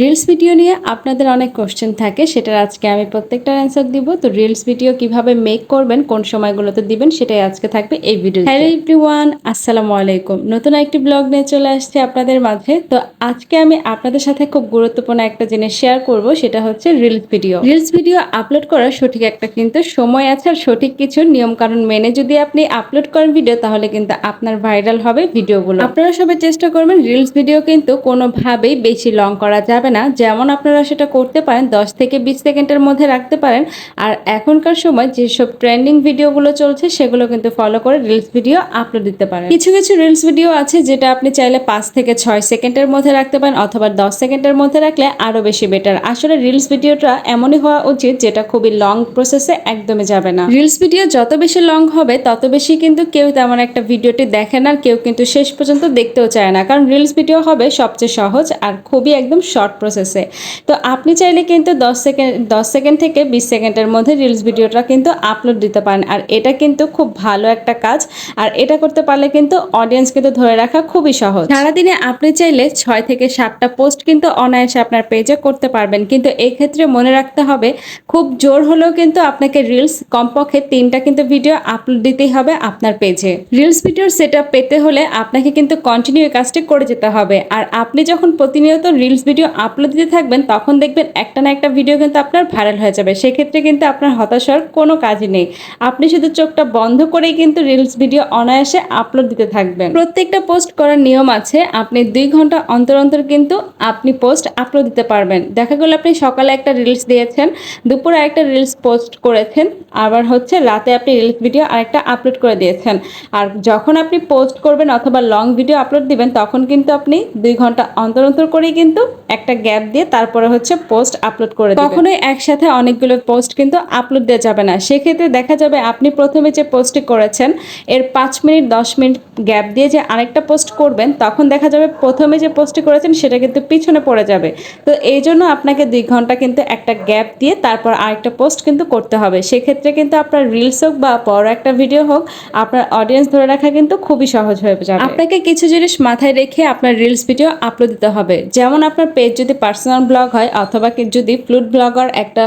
Reels video নিয়ে আপনাদের অনেক কোশ্চেন থাকে, সেটার আজকে আমি প্রত্যেকটার অ্যান্সার দিব। তো রিলস ভিডিও কীভাবে মেক করবেন, কোন সময়গুলোতে দিবেন, সেটাই আজকে থাকবে এই ভিডিও হ্যালো এভরিওয়ান আসসালামু আলাইকুম। নতুন একটি ব্লগ নিয়ে চলে আসছে আপনাদের মাঝে। তো আজকে আমি আপনাদের সাথে খুব গুরুত্বপূর্ণ একটা জিনিস শেয়ার করব, সেটা হচ্ছে reels video reels video upload করার সঠিক একটা কিন্তু সময় আছে আর সঠিক কিছু নিয়ম কারণ মেনে যদি আপনি আপলোড করেন ভিডিও তাহলে কিন্তু আপনার ভাইরাল হবে ভিডিওগুলো আপনারা সবাই চেষ্টা করবেন রিলস ভিডিও কিন্তু কোনোভাবেই বেশি লং করা যাবে না। যেমন আপনারা সেটা করতে পারেন, দশ থেকে বিশ সেকেন্ডের মধ্যে রাখতে পারেন। আর এখনকার সময় যেসব ট্রেন্ডিং ভিডিওগুলো চলছে, সেগুলো কিন্তু ফলো করে রিলস ভিডিও আপলোড দিতে পারেন। কিছু কিছু রিলস ভিডিও আছে যেটা আপনি চাইলে পাঁচ থেকে ছয় সেকেন্ডের মধ্যে রাখতে পারেন অথবা দশ সেকেন্ডের মধ্যে রাখলে আরও বেশি বেটার। আসলে রিলস ভিডিওটা এমনই হওয়া উচিত যেটা খুবই লং প্রসেসে একদমই যাবে না। রিলস ভিডিও যত বেশি লং হবে, তত বেশি কিন্তু কেউ তেমন একটা ভিডিওটি দেখে না আর কেউ কিন্তু শেষ পর্যন্ত দেখতেও চায় না। কারণ রিলস ভিডিও হবে সবচেয়ে সহজ আর খুবই একদম শর্ট প্রসেসে তো আপনি চাইলে কিন্তু দশ সেকেন্ড দশ সেকেন্ড থেকে বিশ সেকেন্ডের মধ্যে রিলস ভিডিওটা কিন্তু আপলোড দিতে পারেন। আর এটা কিন্তু খুব ভালো একটা কাজ। আর এটা করতে পারলে কিন্তু অডিয়েন্স কিন্তু ধরে রাখা খুবই সহজ। সারাদিনে আপনি চাইলে ছয় থেকে সাতটা পোস্ট কিন্তু অনায়াসে আপনার পেজে করতে পারবেন। কিন্তু এই ক্ষেত্রে মনে রাখতে হবে, খুব জোর হলেও কিন্তু আপনাকে রিলস কমপক্ষে তিনটা কিন্তু ভিডিও আপলোড দিতেই হবে আপনার পেজে রিলস ভিডিওর সেট পেতে হলে আপনাকে কিন্তু কন্টিনিউ কাজটি করে যেতে হবে। আর আপনি যখন প্রতিনিয়ত রিলস ভিডিও আপলোড দিতে থাকবেন, তখন দেখবেন একটা না একটা ভিডিও কিন্তু আপনার ভাইরাল হয়ে যাবে। সেক্ষেত্রে কিন্তু আপনার হতাশার কোনো কাজই নেই। আপনি শুধু চোখটা বন্ধ করেই কিন্তু রিলস ভিডিও অনায়াসে আপলোড দিতে থাকবেন। প্রত্যেকটা পোস্ট করার নিয়ম আছে, আপনি দুই ঘণ্টা অন্তর অন্তর কিন্তু আপনি পোস্ট আপলোড দিতে পারবেন। দেখা গেল আপনি সকালে একটা রিলস দিয়েছেন, দুপুরে একটা রিলস পোস্ট করেছেন, আবার হচ্ছে রাতে আপনি রিলস ভিডিও আরেকটা আপলোড করে দিয়েছেন। আর যখন আপনি পোস্ট করবেন অথবা লং ভিডিও আপলোড দিবেন, তখন কিন্তু আপনি দুই ঘণ্টা অন্তর অন্তর করেই কিন্তু একটা গ্যাপ দিয়ে তারপরে হচ্ছে পোস্ট আপলোড করে কখনোই একসাথে অনেকগুলো পোস্ট কিন্তু আপলোড দেওয়া যাবে না। সেক্ষেত্রে দেখা যাবে আপনি প্রথমে যে পোস্টটি করেছেন এর পাঁচ মিনিট দশ মিনিট গ্যাপ দিয়ে যে আরেকটা পোস্ট করবেন তখন দেখা যাবে প্রথমে যে পোস্টটি করেছেন সেটা কিন্তু পিছনে পড়ে যাবে। তো এই জন্য আপনাকে দুই ঘণ্টা কিন্তু একটা গ্যাপ দিয়ে তারপর আরেকটা পোস্ট কিন্তু করতে হবে। সেক্ষেত্রে কিন্তু আপনার রিলস হোক বা বড় একটা ভিডিও হোক আপনার অডিয়েন্স ধরে রাখা কিন্তু খুবই সহজ হয়ে যাবে। আপনাকে কিছু জিনিস মাথায় রেখে আপনার রিলস ভিডিও আপলোড দিতে হবে। যেমন আপনার পেজ যদি পার্সোনাল ব্লগ হয় অথবা যদি ফ্লুট ব্লগার একটা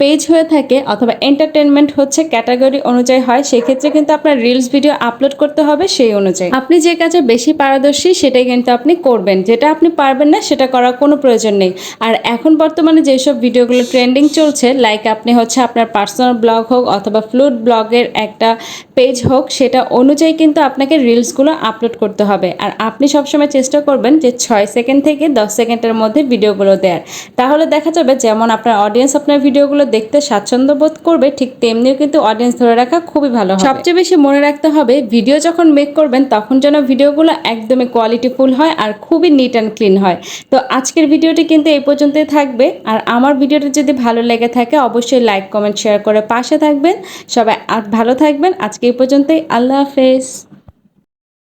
পেজ হয়ে থাকে অথবা এন্টারটেনমেন্ট হচ্ছে ক্যাটাগরি অনুযায়ী হয়, সেক্ষেত্রে কিন্তু আপনার রিলস ভিডিও আপলোড করতে হবে সেই অনুযায়ী। আপনি যে কাজে বেশি পারদর্শী সেটাই কিন্তু আপনি করবেন। যেটা আপনি পারবেন না, সেটা করার কোনো প্রয়োজন নেই। আর এখন বর্তমানে যেসব ভিডিওগুলো ট্রেন্ডিং চলছে লাইক আপনি হচ্ছে আপনার পার্সোনাল ব্লগ হোক অথবা ফ্লুড ব্লগের একটা পেজ হোক, সেটা অনুযায়ী কিন্তু আপনাকে রিলসগুলো আপলোড করতে হবে। আর আপনি সবসময় চেষ্টা করবেন যে ছয় সেকেন্ড থেকে দশ সেকেন্ডের মধ্যে ভিডিওগুলো দেওয়ার তাহলে দেখা যাবে যেমন আপনার অডিয়েন্স আপনার ভিডিওগুলো দেখতে স্বাচ্ছন্দ্য বোধ করবে, ঠিক তেমনিও কিন্তু অডিয়েন্স ধরে রাখা খুবই ভালো সবচেয়ে বেশি মনে রাখতে হবে ভিডিও যখন মেক করবেন, তখন যেন ভিডিওগুলো একদমই কোয়ালিটিফুল হয় আর খুবই নিট অ্যান্ড ক্লিন হয়। তো আজকের ভিডিওটি কিন্তু এই পর্যন্তই থাকবে। আর আমার ভিডিওটি যদি ভালো লেগে থাকে, অবশ্যই লাইক কমেন্ট শেয়ার করে পাশে থাকবেন। সবাই ভালো থাকবেন। আজকে এই পর্যন্তই। আল্লাহ হাফেজ।